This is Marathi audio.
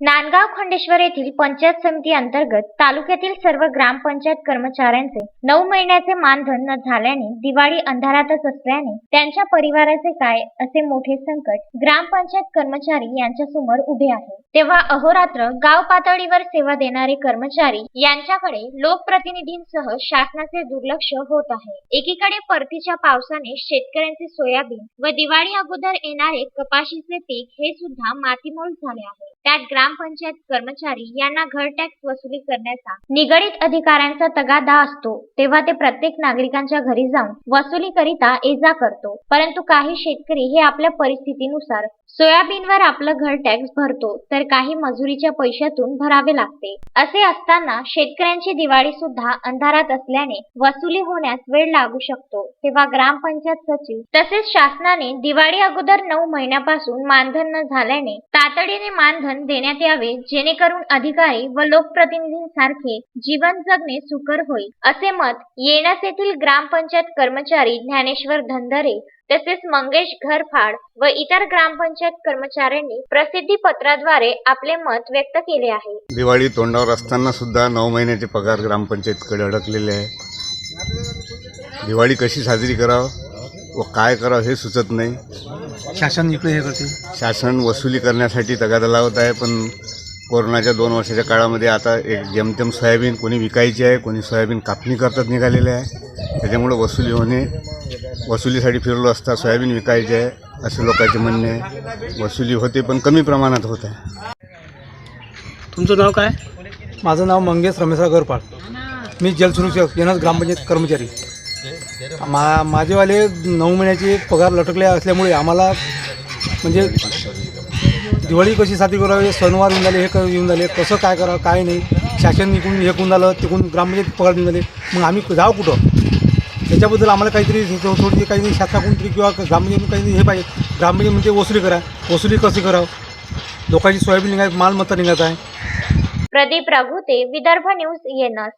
नांदगाव खंडेश्वर येथील पंचायत समिती अंतर्गत तालुक्यातील सर्व ग्रामपंचायत कर्मचाऱ्यांचे नऊ महिन्याचे मानधन न झाल्याने दिवाळी अंधारातच असल्याने त्यांच्या परिवाराचे काय असे मोठे संकट ग्रामपंचायत कर्मचारी यांच्या समोर उभे आहे. तेव्हा अहोरात्र गाव पातळीवर सेवा देणारे कर्मचारी यांच्याकडे लोकप्रतिनिधींसह शासनाचे दुर्लक्ष होत आहे. एकीकडे परतीच्या पावसाने शेतकऱ्यांचे सोयाबीन व दिवाळी अगोदर येणारे कपाशीचे पीक हे सुद्धा मातीमोल झाले आहे. त्यात ग्रामपंचायत कर्मचारी यांना घर टॅक्स वसुली करण्याचा निगडित अधिकाऱ्यांचा तगादा असतो तेव्हा ते प्रत्येक नागरिकांच्या घरी जाऊन वसुली करिता ये जा करतो. परंतु काही शेतकरी हे आपल्या परिस्थितीनुसार सोयाबीनवर आपलं घर टॅक्स भरतो तर काही मजुरीच्या पैशातून भरावे लागते. असे असताना शेतकऱ्यांची दिवाळी सुद्धा अंधारात असल्याने वसुली होण्यास वेळ लागू शकतो तेव्हा ग्रामपंचायत सचिव तसेच शासनाने दिवाळी अगोदर नऊ महिन्यापासून मानधन न झाल्याने तातडीने मानधन देण्यात यावे जेणेकरून अधिकारी व लोकप्रतिनिधींसारखे जीवन जगणे सुकर होईल. असे मत येणस येथील ग्रामपंचायत कर्मचारी ज्ञानेश्वर धंधरे तसेच मंगेश घरफाड व इतर ग्रामपंचायत कर्मचाऱ्यांनी प्रसिद्धी पत्राद्वारे आपले मत व्यक्त केले आहे. दिवाळी तोंडावर असताना सुद्धा नऊ महिन्याचे पगार ग्रामपंचायतकडे अडकलेले आहे. दिवाळी कशी साजरी करावं व काय करावं हे सुचत नाही. शासन इकडे हे करते? शासन वसुली करण्यासाठी तगादा लावत आहे पण कोरोनाच्या दोन वर्षाच्या काळामध्ये आता एक जेमतेम सोयाबीन कोणी विकायची आहे कोणी सोयाबीन कापणी करतात निघालेले आहे. त्याच्यामुळं वसुली होणे वसुलीसाठी फिरलो असता सोयाबीन विकायचे आहे असे लोकांचे म्हणणे आहे. वसुली होते पण कमी प्रमाणात होत आहे. तुमचं नाव काय? माझं नाव मंगेश रमेशराव गरपाळ. मी जलसुरक्षक येणंच ग्रामपंचायत कर्मचारी. मा माझेवाले नऊ महिन्याचे पगार लटकले असल्यामुळे आम्हाला म्हणजे दिवाळी कशी साजरी करावी सणवार येऊन झाले हे क- येऊन झाले कसं काय करावं काय नाही शासन इकडून हे करून झालं तिकडून ग्रामपंचायत पगार देऊन झाले मग आम्ही जाऊ कुठं? त्याच्याबद्दल आम्हाला काहीतरी थो- थोडी काहीतरी शासनाकडून कोणतरी किंवा ग्रामपंचायत काहीतरी हे पाहिजे. ग्रामपंचायत म्हणजे वसुली करा वसुली कशी करावं? लोकांची सोयाबीन निघाय मालमत्ता निघायचा आहे. प्रदीप राघुते विदर्भ न्यूज येणार